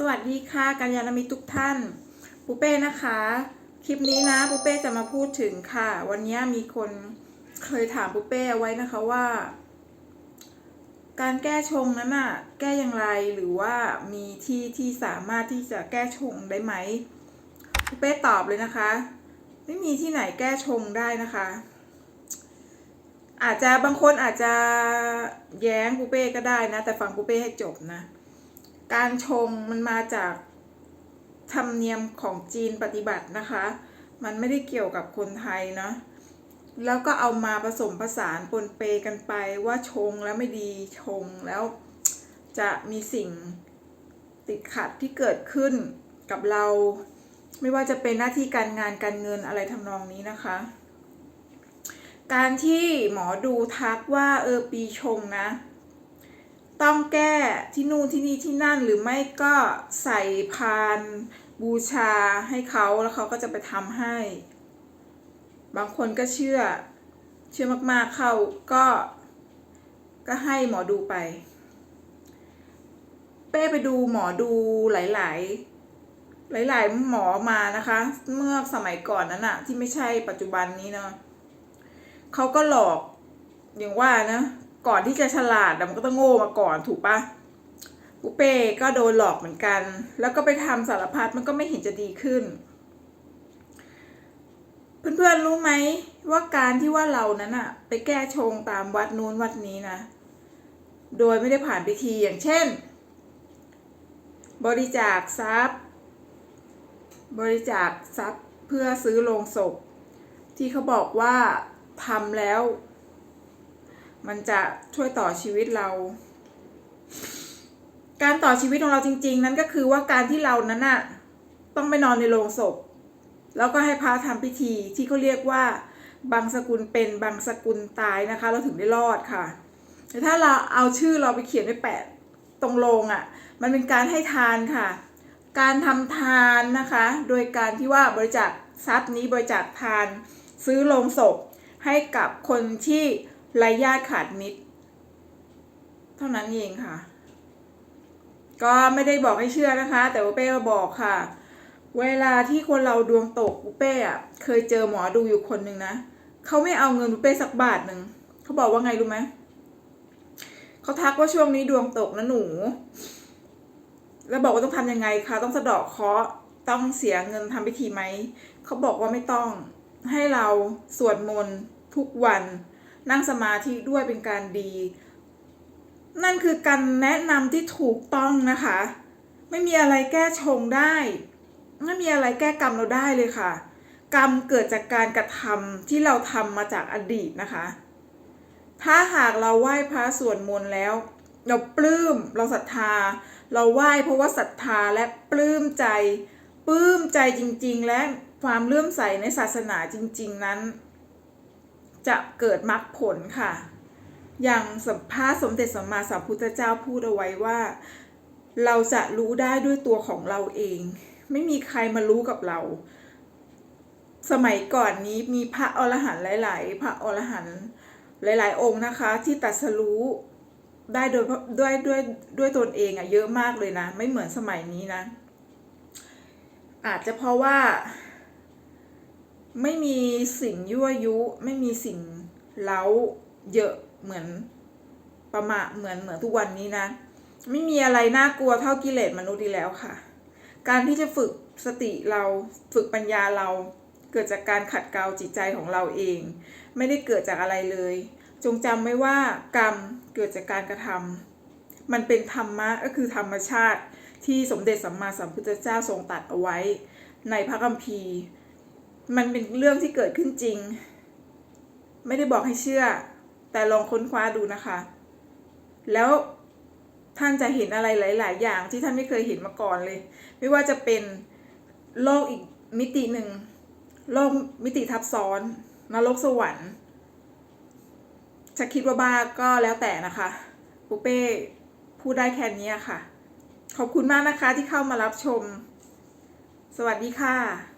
สวัสดีค่ะกัญญาณมิตรทุกท่านปูเป้นะคะ คลิปนี้นะปูเป้จะมาพูดถึงค่ะ วันนี้มีคนเคยถามปูเป้เอาไว้นะคะว่า การแก้ชงนั้นน่ะแก้อย่างไรหรือว่ามีที่ที่สามารถที่จะแก้ชงได้ไหมปูเป้ตอบเลยนะคะ ไม่มีที่ไหนแก้ชงได้นะคะ อาจจะบางคนอาจจะแย้งปูเป้ก็ได้นะ แต่ฟังปูเป้ให้จบนะ การชงมันมาจากธรรมเนียมของจีนปฏิบัตินะคะ มันไม่ได้เกี่ยวกับคนไทยเนาะแล้วก็เอามาผสมผสานปนเปกันไปว่าชงแล้วไม่ดีชงแล้วจะมีสิ่งติดขัดที่เกิดขึ้นกับเรา ไม่ว่าจะเป็นหน้าที่การงานการเงินอะไรทำนองนี้นะคะ การที่หมอดูทักว่าเออปีชงนะ ต้องแก้ที่นู่นที่นี่ที่นั่นหรือไม่ก็ใส่พานบูชาให้เขาแล้วเขาก็จะไปทำให้ บางคนก็เชื่อ เชื่อมากๆเข้าก็ ก็ให้หมอดูไป เป้ไปดูหมอดูหลาย ๆหลาย ๆ หมอมานะคะ เมื่อสมัยก่อนนั้นอะที่ไม่ใช่ปัจจุบันนี้เนาะเขาก็หลอกอย่างว่านะ ก่อนที่จะฉลาดมันก็ต้องโง่มาก่อนถูกปะปุเป้ก็โดนหลอกเหมือนกัน แล้วก็ไปทำสารพัดมันก็ไม่เห็นจะดีขึ้น เพื่อนๆรู้ไหมว่าการที่ว่าเรานั้นอะไปแก้ชงตามวัดนู้นวัดนี้นะ โดยไม่ได้ผ่านพิธีอย่างเช่น บริจาคทรัพย์ บริจาคทรัพย์เพื่อซื้อโลงศพที่เขาบอกว่าทำแล้ว มันจะช่วยต่อชีวิตเรา การต่อชีวิตของเราจริง ๆ นั้นก็คือว่าการที่เรานั้นน่ะต้องไปนอนในโรงศพ แล้วก็ให้พระทำพิธีที่เขาเรียกว่าบางสกุลเป็นบางสกุลตายนะคะ เราถึงได้รอดค่ะ แต่ถ้าเราเอาชื่อเราไปเขียนไว้แปะตรงโลงอะ่ะ มันเป็นการให้ทานค่ะ การทำทานนะคะ โดยการที่ว่าบริจาคทรัพย์นี้บริจาคทาน ซื้อโลงศพให้กับคนที่ ไร้ญาติขาดมิตร เท่านั้นเองค่ะ ก็ไม่ได้บอกให้เชื่อนะคะ แต่ว่าเป้ก็บอกค่ะ เวลาที่คนเราดวงตกปุเป้อะเคยเจอหมอดูอยู่คนหนึ่งนะเขาไม่เอาเงินปุเป้สักบาทหนึ่งเขาบอกว่าไงรู้ไหมเขาทักว่าช่วงนี้ดวงตกนะหนู แล้วบอกว่าต้องทำยังไงคะต้องสะเดาะเคาะต้องเสียเงินทำพิธีไหมเขาบอกว่าไม่ต้องให้เราสวดมนต์ทุกวัน นั่งสมาธิด้วยเป็นการดี นั่นคือการแนะนำที่ถูกต้องนะคะ ไม่มีอะไรแก้ชงได้ ไม่มีอะไรแก้กรรมเราได้เลยค่ะ กรรมเกิดจากการกระทำที่เราทำมาจากอดีตนะคะ ถ้าหากเราไหว้พระสวดมนต์แล้ว เราปลื้มเราศรัทธา เราไหว้เพราะว่าศรัทธาและปลื้มใจปลื้มใจจริง ๆ และความเลื่อมใสในศาสนาจริง ๆ นั้น จะเกิดมรรคผลค่ะ อย่างสัมภาษณ์สมเด็จสัมมาสัมพุทธเจ้าพูดเอาไว้ว่า เราจะรู้ได้ด้วยตัวของเราเอง ไม่มีใครมารู้กับเรา สมัยก่อนนี้มีพระอรหันต์หลาย ๆ พระอรหันต์หลาย ๆ องค์นะคะ ที่ตรัสรู้ได้โดยด้วยด้วยด้วยตนเองอะเยอะมากเลยนะ ไม่เหมือนสมัยนี้นะ อาจจะเพราะว่า ไม่มีสิ่งยั่วยุ ไม่มีสิ่งเล้าเยอะเหมือนประมาเหมือนเหมือนทุกวันนี้นะ ไม่มีอะไรน่ากลัวเท่ากิเลสมนุษย์ดีแล้วค่ะ การที่จะฝึกสติเราฝึกปัญญาเราเกิดจากการขัดเกลาจิตใจของเราเอง ไม่ได้เกิดจากอะไรเลย จงจำไว้ว่ากรรมเกิดจากการกระทำมันเป็นธรรมะก็คือธรรมชาติที่สมเด็จสัมมาสัมพุทธเจ้าทรงตัดเอาไว้ ในพระคัมภีร์ มันเป็นเรื่องที่เกิดขึ้นจริง ไม่ได้บอกให้เชื่อ แต่ลองค้นคว้าดูนะคะ แล้วท่านจะเห็นอะไรหลาย ๆ อย่างที่ท่านไม่เคยเห็นมาก่อนเลย ไม่ว่าจะเป็นโลกอีกมิติหนึ่งโลกมิติทับซ้อนนรกสวรรค์จะคิดว่าบ้าก็แล้วแต่นะคะปูเป้พูดได้แค่นี้ค่ะ ขอบคุณมากนะคะที่เข้ามารับชม สวัสดีค่ะ